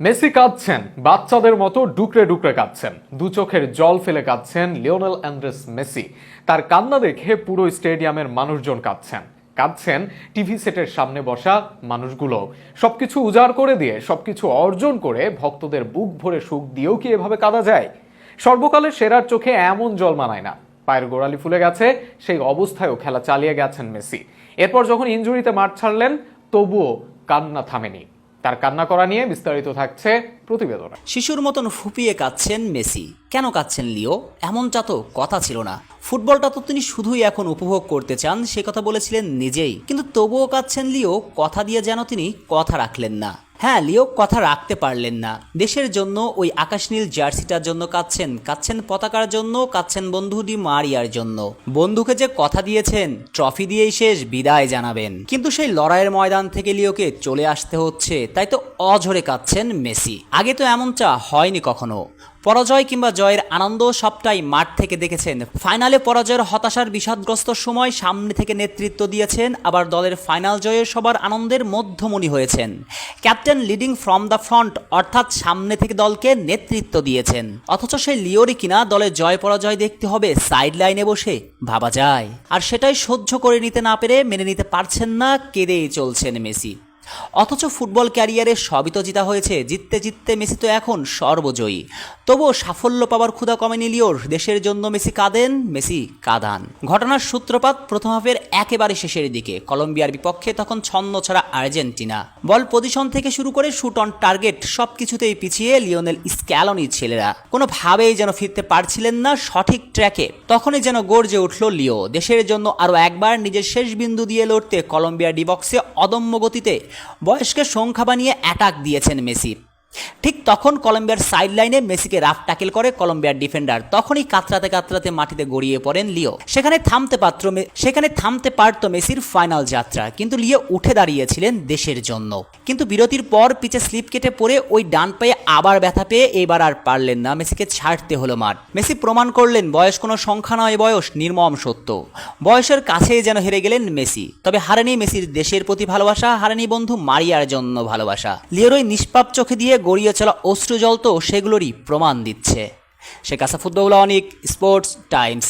Messi কাঁদছেন, বাচ্চাদের মতো ডুকরে ডুকরে কাঁদছেন, দু চোখের জল ফেলে কাঁদছেন লিওনেল অ্যান্ড্রেস মেসি। তার কান্না দেখে পুরো স্টেডিয়ামের মানুষজন কাঁদছেন। কাঁদছেন টিভি সেটের সামনে বসা মানুষগুলো। সবকিছু উজাড় করে দিয়ে, সবকিছু অর্জন করে ভক্তদের বুক ভরে সুখ দিয়েও কি এভাবে কাঁদা যায়? সর্বকালের সেরার চোখে এমন জল মানায় না। পায়ের গোড়ালি ফুলে গেছে, সেই অবস্থায়ও খেলা চালিয়ে গেছেন মেসি। এরপর যখন ইঞ্জুরিতে মাঠ ছাড়লেন, তবুও কান্না থামেনি। তার কান্না করা নিয়ে বিস্তারিত থাকছে প্রতিবেদন। শিশুর মতন ফুপিয়ে কাঁদছেন মেসি। কেন কাঁদছেন লিও? এমনটা তো কথা ছিল না। ফুটবলটা তো তিনি শুধুই এখন উপভোগ করতে চান, সে কথা বলেছিলেন নিজেই। কিন্তু তবুও কাঁদছেন লিও, কথা দিয়ে যেন তিনি কথা রাখলেন না। হ্যাঁ লিও কথা রাখতে পারলেন না। দেশের জন্য, ওই আকাশ নীল জার্সিটার জন্য কাঁদছেন কাঁদছেন পতাকার জন্য, কাঁদছেন বন্ধু ডি মারিয়ার জন্য। বন্ধুকে যে কথা দিয়েছেন, ট্রফি দিয়েই শেষ, বিদায় জানাবেন। কিন্তু সেই লড়াইয়ের ময়দান থেকে লিওকে চলে আসতে হচ্ছে, তাই তো অঝরে কাঁদছেন মেসি। আগে তো এমনটা হয়নি কখনো। পরাজয় কিংবা জয়ের আনন্দ সবটাই মাঠ থেকে দেখেছেন। ফাইনালে পরাজয়ের হতাশার বিষাদগ্রস্ত সময় সামনে থেকে নেতৃত্ব দিয়েছেন, আবার দলের ফাইনাল জয়ের সবার আনন্দের মধ্যমণি হয়েছেন। Captain leading from the front অর্থাৎ সামনে থেকে দলকে নেতৃত্ব দিয়েছেন। অথচ সেই লিওরি কিনা দলের জয় পরাজয় দেখতে হবে সাইড লাইনে বসে ভাবা যায়। আর সেটাই সহ্য করে নিতে না পেরে মেনে নিতে পারছেন না, কেঁদেই চলছেন মেসি। অথচ ফুটবল ক্যারিয়ারে সবই তো জিতা হয়েছে, জিততে জিততে মেসি তো এখন সর্বজয়ী। তবুও সাফল্য পাওয়ার ক্ষুধা কমেনি লিওর, দেশের জন্য মেসি কাঁদেন, মেসি কাঁদান। ঘটনার সূত্রপাত প্রথম হাফের একেবারে শেষের দিকে, কলম্বিয়ার বিপক্ষে তখন ছন্ন ছাড়া আর্জেন্টিনা। বল পজিশন থেকে শুরু করে শুট অন টার্গেট সব কিছুতেই পিছিয়ে লিওনেল স্ক্যালনির ছেলেরা। কোনোভাবেই যেন ফিরতে পারছিলেন না সঠিক ট্র্যাকে। তখনই যেন গর্জে উঠল লিও। দেশের জন্য আরও একবার নিজের শেষ বিন্দু দিয়ে লড়তে কলম্বিয়ার ডিবক্সে অদম্য গতিতে বয়সকে সংখ্যা বানিয়ে অ্যাটাক দিয়েছেন মেসি। ঠিক তখন কলম্বিয়ার সাইড লাইনে মেসিকে রাফ ট্যাকেল করে কলম্বিয়ার ডিফেন্ডার তখনই কাতরাতে কাতরাতে মাটিতে গড়িয়ে পড়েন লিও। সেখানে থামতে পাত্র সেখানে থামতে পারত মেসির ফাইনাল যাত্রা। কিন্তু লিও উঠে দাঁড়িয়েছিলেন দেশের জন্য। কিন্তু বিরতির পর পিছে স্লিপ কেটে পড়ে ওই ডান পায়ে আবার ব্যথা পেয়ে এবার আর পারলেন না। মেসিকে ছাড়তে হলো মাঠ। মেসি প্রমাণ করলেন, বয়স কোনো সংখ্যা নয়, বয়স নির্মম সত্য। বয়সের কাছেই যেন হেরে গেলেন মেসি। তবে হারেনি মেসির দেশের প্রতি ভালোবাসা, হারেনি বন্ধু মারিয়ার জন্য ভালোবাসা। লিওর ওই নিষ্পাপ চোখে দিয়ে গড়িয়ে চলা অশ্রুজল তো সেগুলোরই প্রমাণ দিচ্ছে। Sheikh Asafuddowla Anik sports times.